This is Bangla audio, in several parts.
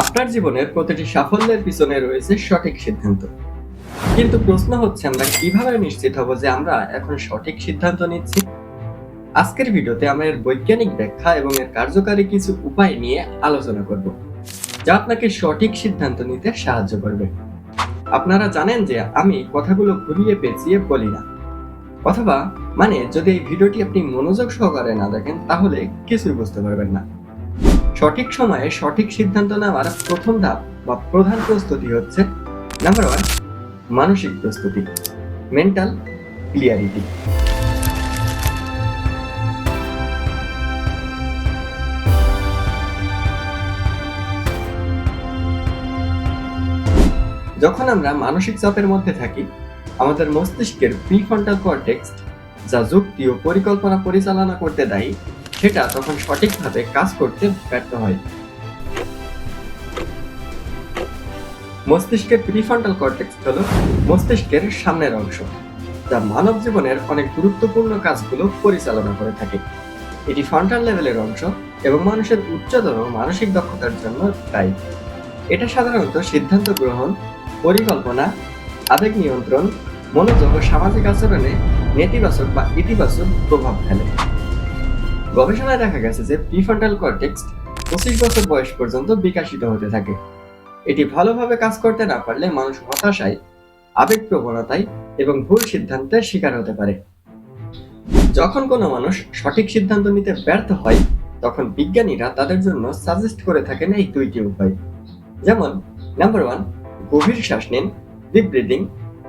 আপনার জীবনের প্রতিটি সাফল্যের পিছনে রয়েছে সঠিক সিদ্ধান্ত। কিন্তু প্রশ্ন হচ্ছে, আমরা কীভাবে নিশ্চিত হব যে আমরা এখন সঠিক সিদ্ধান্ত নিচ্ছি? আজকের ভিডিওতে আমরা এর বৈজ্ঞানিক ব্যাখ্যা এবং এর কার্যকারী কিছু উপায় নিয়ে আলোচনা করব, যা আপনাকে সঠিক সিদ্ধান্ত নিতে সাহায্য করবে। আপনারা জানেন যে আমি কথাগুলো ঘুরিয়ে পেঁচিয়ে বলি না। অথবা মানে যদি এই ভিডিওটি আপনি মনোযোগ সহকারে না দেখেন, তাহলে কিছুই বুঝতে পারবেন না। সঠিক সময়ে সঠিক সিদ্ধান্ত নেওয়ার প্রথম ধাপ বা প্রধান প্রস্তুতি হচ্ছে নাম্বার ওয়ান মানসিক প্রস্তুতি মেন্টাল ক্লিয়ারিটি যখন আমরা মানসিক চাপের মধ্যে থাকি, আমাদের মস্তিষ্কের প্রিফ্রন্টাল কর্টেক্স যা যুক্তি ও পরিকল্পনা পরিচালনা করতে দায়ী সেটা তখন সঠিকভাবে কাজ করতে ব্যর্থ হয়। মস্তিষ্কের প্রিফ্রন্টাল কর্টেক্স হল মস্তিষ্কের সামনের অংশ, যা মানব জীবনের অনেক গুরুত্বপূর্ণ কাজগুলো পরিচালনা করে থাকে। এটি ফ্রন্টাল লেভেলের অংশ এবং মানুষের উচ্চতর মানসিক দক্ষতার জন্য দায়ী। এটা সাধারণত সিদ্ধান্ত গ্রহণ, পরিকল্পনা, আবেগ নিয়ন্ত্রণ, মনোযোগ ও সামাজিক আচরণে নেতিবাচক বা ইতিবাচক প্রভাব ফেলে। গবেষণায় দেখা গেছে যে প্রিফ্রন্টাল কর্টেক্স পঁচিশ বছর বয়স পর্যন্ত বিকাশিত হতে থাকে। এটি ভালোভাবে কাজ করতে না পারলে মানুষ হতাশায় আবেগ প্রবণতায় এবং ভুল সিদ্ধান্তের শিকার হতে পারে। যখন কোনো মানুষ সঠিক সিদ্ধান্ত নিতে ব্যর্থ হয়, তখন বিজ্ঞানীরা তাদের জন্য সাজেস্ট করে থাকেন এই দুইটি উপায়। যেমন নাম্বার ওয়ান গভীর শ্বাস নিন deep breathing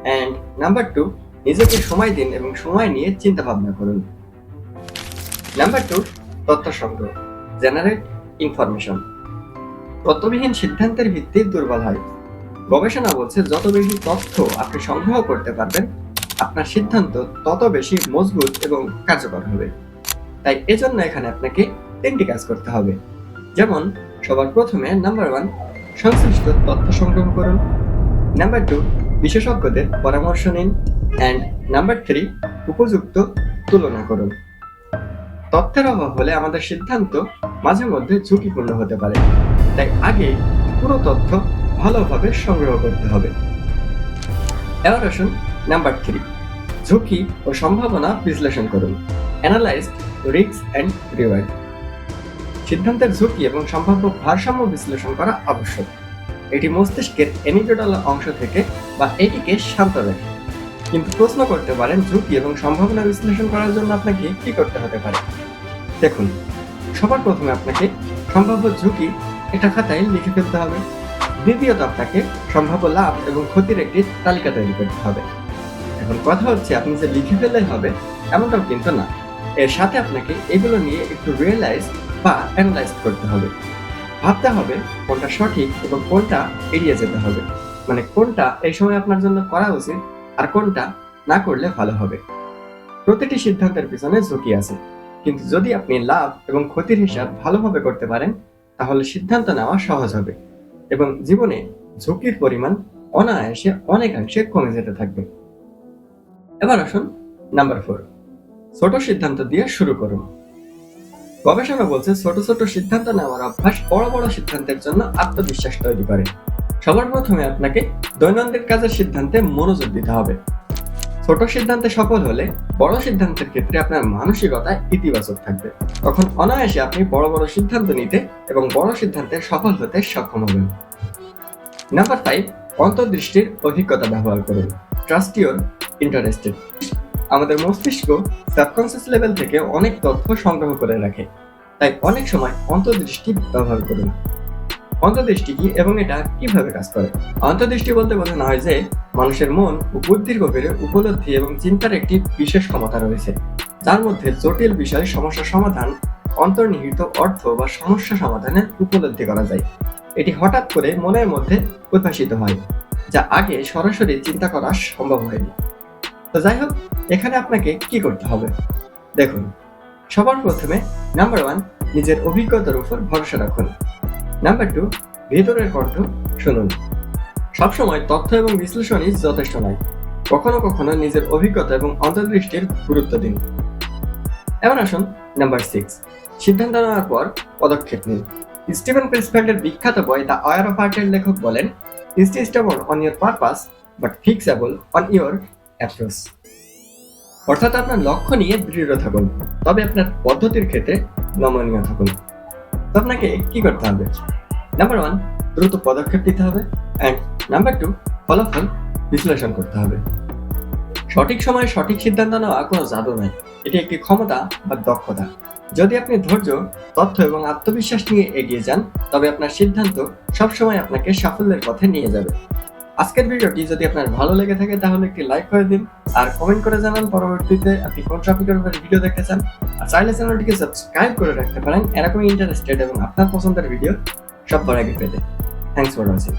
and number two নিজেকে সময় দিন এবং সময় নিয়ে চিন্তা ভাবনা করুন। নাম্বার টু তথ্য সংগ্রহ জেনারেট ইনফরমেশন তথ্যবিহীন সিদ্ধান্তের ভিত্তি দুর্বল হয়। গবেষণা বলছে, যত বেশি তথ্য আপনি সংগ্রহ করতে পারবেন, আপনার সিদ্ধান্ত তত বেশি মজবুত এবং কার্যকর হবে। তাই এজন্য এখানে আপনাকে তিনটি কাজ করতে হবে। যেমন, সবার প্রথমে নাম্বার ওয়ান সংশ্লিষ্ট তথ্য সংগ্রহ করুন। নাম্বার টু বিশেষজ্ঞদের পরামর্শ নিন। অ্যান্ড নাম্বার থ্রি উপযুক্ত তুলনা করুন। তথ্যের অভাব হলে আমাদের সিদ্ধান্ত মাঝে মধ্যে ঝুঁকিপূর্ণ হতে পারে। তাই আগে পুরো তথ্য ভালোভাবে সংগ্রহ করতে হবে। এবার আসুন নাম্বার থ্রি, ঝুঁকি ও সম্ভাবনা বিশ্লেষণ করুন। অ্যানালাইজ রিস্ক অ্যান্ড রিওয়ার্ড সিদ্ধান্তের ঝুঁকি এবং সম্ভাব্য ভারসাম্য বিশ্লেষণ করা আবশ্যক। এটি মস্তিষ্কের এনিডোডাল অংশ থেকে বা এটিকে শান্ত রাখে। কিন্তু প্রশ্ন করতে পারেন ঝুঁকি এবং সম্ভাবনা বিশ্লেষণ করার জন্য আপনাকে কি করতে হতে পারে। দেখুন, সবার প্রথমে আপনাকে সম্ভাব্য ঝুঁকি একটা খাতায় লিখে ফেলতে হবে। দ্বিতীয়ত আপনাকে সম্ভাব্য লাভ এবং ক্ষতির একটি তালিকা তৈরি করতে হবে। এখন কথা হচ্ছে, আপনি যে লিখে ফেললেই হবে, এমনটাও কিন্তু না। এর সাথে আপনাকে এগুলো নিয়ে একটু রিয়েলাইজ বা অ্যানালাইজ করতে হবে। ভাবতে হবে কোনটা সঠিক এবং কোনটা এড়িয়ে যেতে হবে। মানে কোনটা এই সময় আপনার জন্য করা উচিত আর কোনটা না করলে ভালো হবে? প্রতিটি সিদ্ধান্তের পিছনে ঝুঁকি আছে। কিন্তু যদি আপনি লাভ এবং ক্ষতির হিসাব ভালোভাবে করতে পারেন, তাহলে সিদ্ধান্ত নেওয়া সহজ হবে এবং জীবনে ঝুঁকির পরিমাণ অনায়াসে অনেকাংশে কমে যেতে থাকবে। এবার আসুন নাম্বার ফোর, ছোট সিদ্ধান্ত দিয়ে শুরু করুন। গবেষণা বলছে ছোট ছোট সিদ্ধান্ত নেওয়ার অভ্যাস বড় বড় সিদ্ধান্তের জন্য আত্মবিশ্বাস তৈরি করে। সবার প্রথমে আপনাকে দৈনন্দিন কাজের সিদ্ধান্তে মনোযোগ দিতে হবে। ছোট সিদ্ধান্তে সফল হলে বড় সিদ্ধান্তের ক্ষেত্রে আপনার মানসিকতা ইতিবাচক থাকবে। তখন অনায়াসে আপনি বড় বড় সিদ্ধান্ত নিতে এবং বড় সিদ্ধান্তে সফল হতে সক্ষম হবেন। নাম্বার ফাইভ অন্তর্দৃষ্টির অভিজ্ঞতা ব্যবহার করুন। ট্রাস্ট ইউর ইন্টারেস্টেড আমাদের মস্তিষ্ক সাবকনসিয়াস লেভেল থেকে অনেক তথ্য সংগ্রহ করে রাখে। তাই অনেক সময় অন্তর্দৃষ্টি ব্যবহার করুন। অন্তর্দৃষ্টি কি এবং এটা কীভাবে কাজ করে? অন্তর্দৃষ্টি বলতে বোঝানো হয় যে, মানুষের মন ও বুদ্ধির গভীরে উপলব্ধি এবং চিন্তার একটি বিশেষ ক্ষমতা রয়েছে, যার মধ্যে জটিল বিষয়, সমস্যা সমাধান, অন্তর্নিহিত অর্থ বা সমস্যা সমাধানের উপলব্ধি করা যায়। এটি হঠাৎ করে মনের মধ্যে উদ্ভাসিত হয়, যা আগে সরাসরি চিন্তা করা সম্ভব হয়নি। তো যাই হোক, এখানে আপনাকে কি করতে হবে? দেখুন, সবার প্রথমে নাম্বার ওয়ান নিজের অভিজ্ঞতার উপর ভরসা রাখুন। নাম্বার টু ভেতরের কণ্ঠ শুনুন। সবসময় তথ্য এবং বিশ্লেষণই যথেষ্ট নয়। কখনো কখনো নিজের অভিজ্ঞতা এবং অন্তর্দৃষ্টির গুরুত্ব দিন। এবার আসুন নাম্বার সিক্স সিদ্ধান্ত নেওয়ার পর পদক্ষেপ নিন। স্টিভেন প্রিসফেল্ডের বিখ্যাত বই দ্য অয়ার অফ আর্টের লেখক বলেন stay stable on your purpose but flexible on your approach অর্থাৎ আপনার লক্ষ্য নিয়ে দৃঢ় থাকুন, তবে আপনার পদ্ধতির ক্ষেত্রে নমনীয় থাকুন। আপনাকে কি করতে হবে নাম্বার ওয়ান দ্রুত পদক্ষেপ নিতে হবে অ্যান্ড নাম্বার টু ফলাফল বিশ্লেষণ করতে হবে। সঠিক সময়ে সঠিক সিদ্ধান্ত নেওয়া কোনো জাদু নয়। এটি একটি ক্ষমতা বা দক্ষতা। যদি আপনি ধৈর্য, তথ্য এবং আত্মবিশ্বাস নিয়ে এগিয়ে যান, তবে আপনার সিদ্ধান্ত সবসময় আপনাকে সাফল্যের পথে নিয়ে যাবে। আজকের ভিডিওটি যদি আপনার ভালো লেগে থাকে, তাহলে একটি লাইক করে দিন। আর কমেন্ট করে জানান, পরবর্তীতে আপনি কোন টপিকের উপরে ভিডিও দেখতে চান। আর চাইলে চ্যানেলটিকে সাবস্ক্রাইব করে রাখতে পারেন। এরকমই ইন্টারেস্টেড এবং আপনার পছন্দের ভিডিও সবার আগে পেতে। Thanks for watching